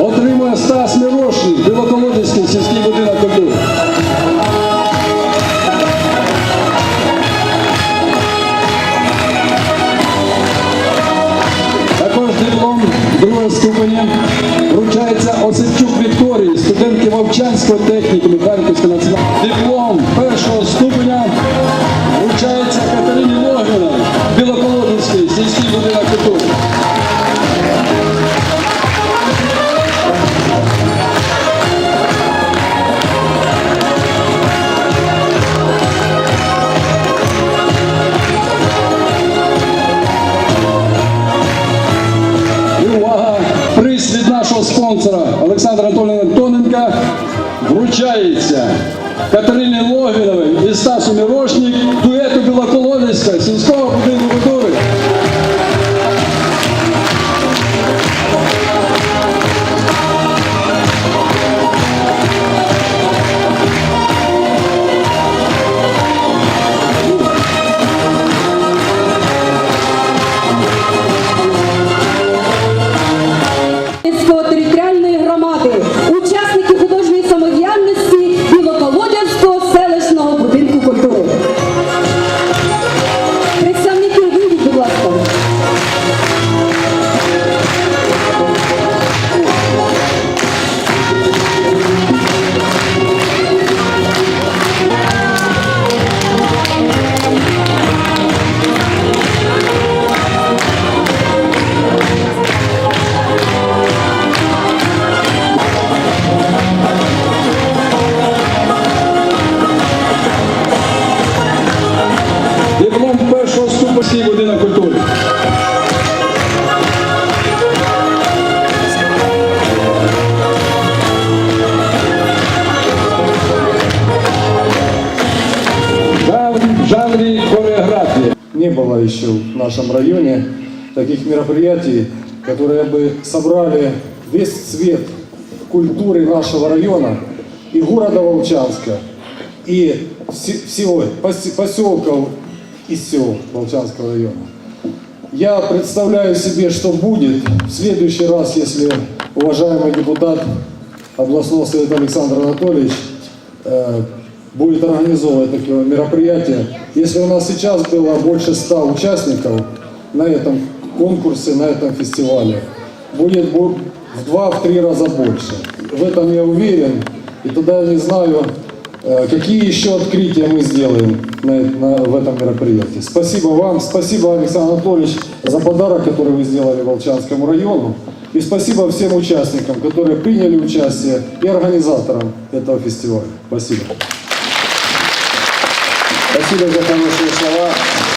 отримує Стас Мирошник, Білоколодецький сільський будинок культури. Також диплом другого ступеня вручається Осипчук Вікторії, студентки Вовчанського технікуму Харківського національного. Диплом нашого спонсора Олександра Анатолійовна Антоненка вручається Катерині Логвіновій і Стасу Мірошник дуету Білоколодецька сільського будинку Диплом першого ступеня сільський будинок культури. В жанрі хореографія. Не было еще в нашем районе таких мероприятий, которые бы собрали весь цвет культуры нашего района и города Волчанска, и все- всего посе- поселков и сел Волчанского района. Я представляю себе, что будет в следующий раз, если уважаемый депутат областного совета Александр Анатольевич э, будет организовывать такие мероприятия. Если у нас сейчас было больше ста участников на этом конкурсе, на этом фестивале, будет в два-три раза больше. В этом я уверен. И тогда я не знаю, какие еще открытия мы сделаем на, на- в этом мероприятии. Спасибо вам, спасибо, Александр Анатольевич, за подарок, который вы сделали Волчанскому району. И спасибо всем участникам, которые приняли участие, и организаторам этого фестиваля. Спасибо. Спасибо за хорошие слова.